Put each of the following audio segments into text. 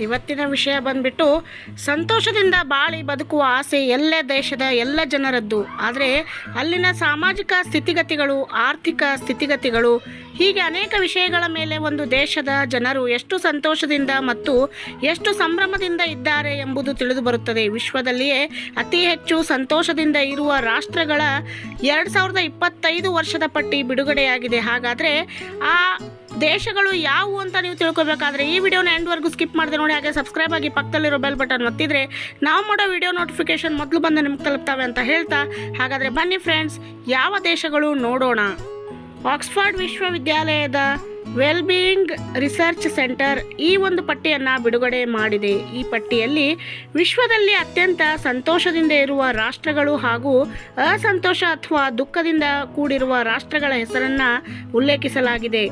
ಇವತ್ತಿನ ವಿಷಯ ಬಂದ್ಬಿಟ್ಟು ಸಂತೋಷದಿಂದ ಬಾಳಿ ಬದುಕುವ ಆಸೆ ಎಲ್ಲ ದೇಶದ ಎಲ್ಲ ಜನರದ್ದು. ಆದರೆ ಅಲ್ಲಿನ ಸಾಮಾಜಿಕ ಸ್ಥಿತಿಗತಿಗಳು, ಆರ್ಥಿಕ ಸ್ಥಿತಿಗತಿಗಳು, ಹೀಗೆ ಅನೇಕ ವಿಷಯಗಳ ಮೇಲೆ ಒಂದು ದೇಶದ ಜನರು ಎಷ್ಟು ಸಂತೋಷದಿಂದ ಮತ್ತು ಎಷ್ಟು ಸಂಭ್ರಮದಿಂದ ಇದ್ದಾರೆ ಎಂಬುದು ತಿಳಿದು ಬರುತ್ತದೆ. ವಿಶ್ವದಲ್ಲಿಯೇ ಅತಿ ಹೆಚ್ಚು ಸಂತೋಷದಿಂದ ಇರುವ ರಾಷ್ಟ್ರಗಳ ಎರಡು ಸಾವಿರದ ಇಪ್ಪತ್ತೈದು ವರ್ಷದ ಪಟ್ಟಿ ಬಿಡುಗಡೆಯಾಗಿದೆ. ಹಾಗಾದರೆ ಆ ದೇಶಗಳು ಯಾವುವು ಅಂತ ನೀವು ತಿಳ್ಕೊಬೇಕಾದ್ರೆ ಈ ವಿಡಿಯೋನ ಎಂಡ್ವರೆಗೂ ಸ್ಕಿಪ್ ಮಾಡಿದೆ ನೋಡಿ, ಹಾಗೆ ಸಬ್ಸ್ಕ್ರೈಬ್ ಆಗಿ ಪಕ್ಕದಲ್ಲಿರೋ ಬೆಲ್ ಬಟನ್ ಒತ್ತಿದ್ರೆ ನಾವು ಮಾಡೋ ವಿಡಿಯೋ ನೋಟಿಫಿಕೇಶನ್ ಮೊದಲು ಬಂದು ನಿಮ್ಗೆ ತಲುಪ್ತವೆ ಅಂತ ಹೇಳ್ತಾ, ಹಾಗಾದರೆ ಬನ್ನಿ ಫ್ರೆಂಡ್ಸ್ ಯಾವ ದೇಶಗಳು ನೋಡೋಣ? ಆಕ್ಸ್ಫರ್ಡ್ ವಿಶ್ವವಿದ್ಯಾಲಯದ ವೆಲ್ಬೀಯಿಂಗ್ ರಿಸರ್ಚ್ ಸೆಂಟರ್ ಈ ಒಂದು ಪಟ್ಟಿಯನ್ನು ಬಿಡುಗಡೆ ಮಾಡಿದೆ. ಈ ಪಟ್ಟಿಯಲ್ಲಿ ವಿಶ್ವದಲ್ಲಿ ಅತ್ಯಂತ ಸಂತೋಷದಿಂದ ಇರುವ ರಾಷ್ಟ್ರಗಳು ಹಾಗೂ ಅಸಂತೋಷ ಅಥವಾ ದುಃಖದಿಂದ ಕೂಡಿರುವ ರಾಷ್ಟ್ರಗಳ ಹೆಸರನ್ನು ಉಲ್ಲೇಖಿಸಲಾಗಿದೆ.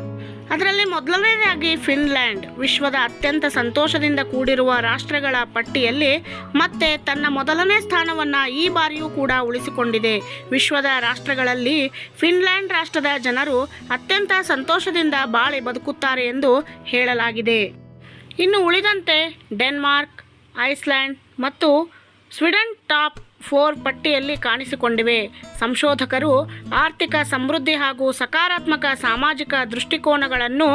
ಅದರಲ್ಲಿ ಮೊದಲನೇದಾಗಿ ಫಿನ್ಲ್ಯಾಂಡ್, ವಿಶ್ವದ ಅತ್ಯಂತ ಸಂತೋಷದಿಂದ ಕೂಡಿರುವ ರಾಷ್ಟ್ರಗಳ ಪಟ್ಟಿಯಲ್ಲಿ ಮತ್ತೆ ತನ್ನ ಮೊದಲನೇ ಸ್ಥಾನವನ್ನು ಈ ಬಾರಿಯೂ ಕೂಡ ಉಳಿಸಿಕೊಂಡಿದೆ. ವಿಶ್ವದ ರಾಷ್ಟ್ರಗಳಲ್ಲಿ ಫಿನ್ಲ್ಯಾಂಡ್ ರಾಷ್ಟ್ರದ ಜನರು ಅತ್ಯಂತ ಸಂತೋಷದಿಂದ ಬಾಳಿ ಬದುಕುತ್ತಾರೆ ಎಂದು ಹೇಳಲಾಗಿದೆ. ಇನ್ನು ಉಳಿದಂತೆ ಡೆನ್ಮಾರ್ಕ್, ಐಸ್ಲ್ಯಾಂಡ್ ಮತ್ತು ಸ್ವೀಡನ್ ಟಾಪ್ ಫೋರ್ ಪಟ್ಟಿಯಲ್ಲಿ ಕಾಣಿಸಿಕೊಂಡಿವೆ. ಸಂಶೋಧಕರು ಆರ್ಥಿಕ ಸಮೃದ್ಧಿ ಹಾಗೂ ಸಕಾರಾತ್ಮಕ ಸಾಮಾಜಿಕ ದೃಷ್ಟಿಕೋನಗಳನ್ನು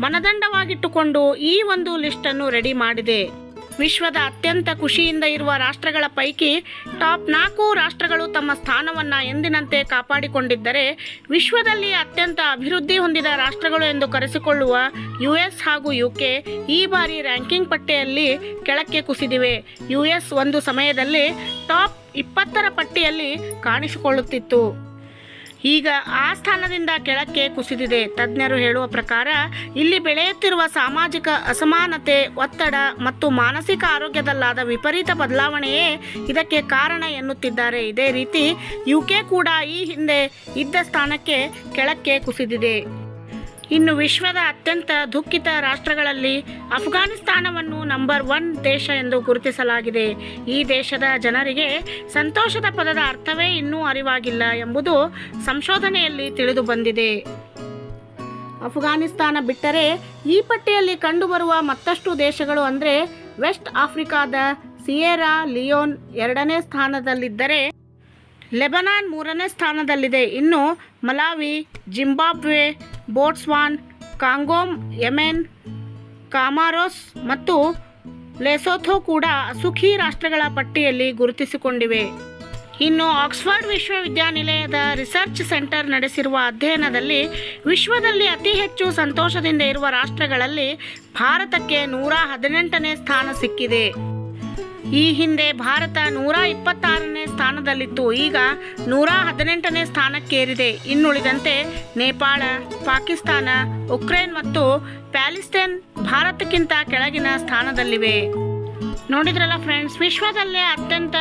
ಮನದಂಡವಾಗಿಟ್ಟುಕೊಂಡು ಈ ಒಂದು ಲಿಸ್ಟನ್ನು ರೆಡಿ ಮಾಡಿದೆ. ವಿಶ್ವದ ಅತ್ಯಂತ ಖುಷಿಯಿಂದ ಇರುವ ರಾಷ್ಟ್ರಗಳ ಪೈಕಿ ಟಾಪ್ ನಾಲ್ಕು ರಾಷ್ಟ್ರಗಳು ತಮ್ಮ ಸ್ಥಾನವನ್ನು ಎಂದಿನಂತೆ ಕಾಪಾಡಿಕೊಂಡಿದ್ದರೆ ವಿಶ್ವದಲ್ಲಿ ಅತ್ಯಂತ ಅಭಿವೃದ್ಧಿ ಹೊಂದಿದ ರಾಷ್ಟ್ರಗಳು ಎಂದು ಕರೆಸಿಕೊಳ್ಳುವ ಯು ಎಸ್ ಹಾಗೂ ಯು ಕೆ ಈ ಬಾರಿ ರ್ಯಾಂಕಿಂಗ್ ಪಟ್ಟಿಯಲ್ಲಿ ಕೆಳಕ್ಕೆ ಕುಸಿದಿವೆ. ಯು ಎಸ್ ಒಂದು ಸಮಯದಲ್ಲಿ ಟಾಪ್ ಇಪ್ಪತ್ತರ ಪಟ್ಟಿಯಲ್ಲಿ ಕಾಣಿಸಿಕೊಳ್ಳುತ್ತಿತ್ತು. ಈಗ ಆ ಸ್ಥಾನದಿಂದ ಕೆಳಕ್ಕೆ ಕುಸಿದಿದೆ. ತಜ್ಞರು ಹೇಳುವ ಪ್ರಕಾರ, ಇಲ್ಲಿ ಬೆಳೆಯುತ್ತಿರುವ ಸಾಮಾಜಿಕ ಅಸಮಾನತೆ, ಒತ್ತಡ ಮತ್ತು ಮಾನಸಿಕ ಆರೋಗ್ಯದಲ್ಲಾದ ವಿಪರೀತ ಬದಲಾವಣೆಯೇ ಇದಕ್ಕೆ ಕಾರಣ ಎನ್ನುತ್ತಿದ್ದಾರೆ. ಇದೇ ರೀತಿ ಯುಕೆ ಕೂಡ ಈ ಹಿಂದೆ ಇದ್ದ ಸ್ಥಾನಕ್ಕೆ ಕೆಳಕ್ಕೆ ಕುಸಿದಿದೆ. ಇನ್ನು ವಿಶ್ವದ ಅತ್ಯಂತ ದುಃಖಿತ ರಾಷ್ಟ್ರಗಳಲ್ಲಿ ಅಫ್ಘಾನಿಸ್ತಾನವನ್ನು ನಂಬರ್ ಒನ್ ದೇಶ ಎಂದು ಗುರುತಿಸಲಾಗಿದೆ. ಈ ದೇಶದ ಜನರಿಗೆ ಸಂತೋಷದ ಪದದ ಅರ್ಥವೇ ಇನ್ನೂ ಅರಿವಾಗಿಲ್ಲ ಎಂಬುದು ಸಂಶೋಧನೆಯಲ್ಲಿ ತಿಳಿದು ಬಂದಿದೆ. ಅಫ್ಘಾನಿಸ್ತಾನ ಬಿಟ್ಟರೆ ಈ ಪಟ್ಟಿಯಲ್ಲಿ ಕಂಡುಬರುವ ಮತ್ತಷ್ಟು ದೇಶಗಳು ಅಂದರೆ ವೆಸ್ಟ್ ಆಫ್ರಿಕಾದ ಸಿಯೇರಾ ಲಿಯೋನ್ ಎರಡನೇ ಸ್ಥಾನದಲ್ಲಿದ್ದರೆ ಲೆಬನಾನ್ ಮೂರನೇ ಸ್ಥಾನದಲ್ಲಿದೆ. ಇನ್ನು Malawi, Zimbabwe, Botswana, Congo, Yemen, Comoros ಮತ್ತು ಲೆಸೋಥೋ ಕೂಡ ಸುಖಿ ರಾಷ್ಟ್ರಗಳ ಪಟ್ಟಿಯಲ್ಲಿ ಗುರುತಿಸಿಕೊಂಡಿವೆ. ಇನ್ನು ಆಕ್ಸ್ಫರ್ಡ್ ವಿಶ್ವವಿದ್ಯಾನಿಲಯದ ರಿಸರ್ಚ್ ಸೆಂಟರ್ ನಡೆಸಿರುವ ಅಧ್ಯಯನದಲ್ಲಿ ವಿಶ್ವದಲ್ಲಿ ಅತಿ ಹೆಚ್ಚು ಸಂತೋಷದಿಂದ ಇರುವ ರಾಷ್ಟ್ರಗಳಲ್ಲಿ ಭಾರತಕ್ಕೆ ನೂರ ಹದಿನೆಂಟನೇ ಸ್ಥಾನ ಸಿಕ್ಕಿದೆ. ಈ ಹಿಂದೆ ಭಾರತ ನೂರ ಇಪ್ಪತ್ತಾರನೇ ಸ್ಥಾನದಲ್ಲಿತ್ತು. ಈಗ ನೂರ ಹದಿನೆಂಟನೇ ಸ್ಥಾನಕ್ಕೇರಿದೆ. ಇನ್ನುಳಿದಂತೆ ನೇಪಾಳ, ಪಾಕಿಸ್ತಾನ, ಉಕ್ರೇನ್ ಮತ್ತು ಪ್ಯಾಲಿಸ್ತೇನ್ ಭಾರತಕ್ಕಿಂತ ಕೆಳಗಿನ ಸ್ಥಾನದಲ್ಲಿವೆ. ನೋಡಿದ್ರಲ್ಲ ಫ್ರೆಂಡ್ಸ್ ವಿಶ್ವದಲ್ಲೇ ಅತ್ಯಂತ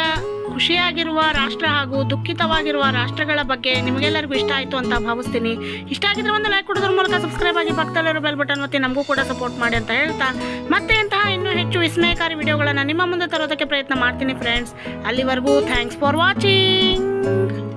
ಖುಷಿಯಾಗಿರುವ ರಾಷ್ಟ್ರ ಹಾಗೂ ದುಃಖಿತವಾಗಿರುವ ರಾಷ್ಟ್ರಗಳ ಬಗ್ಗೆ ನಿಮಗೆಲ್ಲರಿಗೂ ಇಷ್ಟ ಆಯಿತು ಅಂತ ಭಾವಿಸ್ತೀನಿ. ಇಷ್ಟ ಆಗಿದ್ರೆ ಒಂದು ಲೈಕ್ ಕೊಡೋದ್ರ ಮೂಲಕ ಸಬ್ಸ್ಕ್ರೈಬ್ ಆಗಿ ಪಕ್ಕದಲ್ಲಿರೋ ಬೆಲ್ ಬಟನ್ ಒತ್ತಿ ನಮಗೂ ಕೂಡ ಸಪೋರ್ಟ್ ಮಾಡಿ ಅಂತ ಹೇಳ್ತಾ, ಮತ್ತೆ ಇಂತಹ ಇನ್ನೂ ಹೆಚ್ಚು ವಿಸ್ಮಯಕಾರಿ ವಿಡಿಯೋಗಳನ್ನು ನಿಮ್ಮ ಮುಂದೆ ತರೋದಕ್ಕೆ ಪ್ರಯತ್ನ ಮಾಡ್ತೀನಿ ಫ್ರೆಂಡ್ಸ್ ಅಲ್ಲಿವರೆಗೂ ಥ್ಯಾಂಕ್ಸ್ ಫಾರ್ ವಾಚಿಂಗ್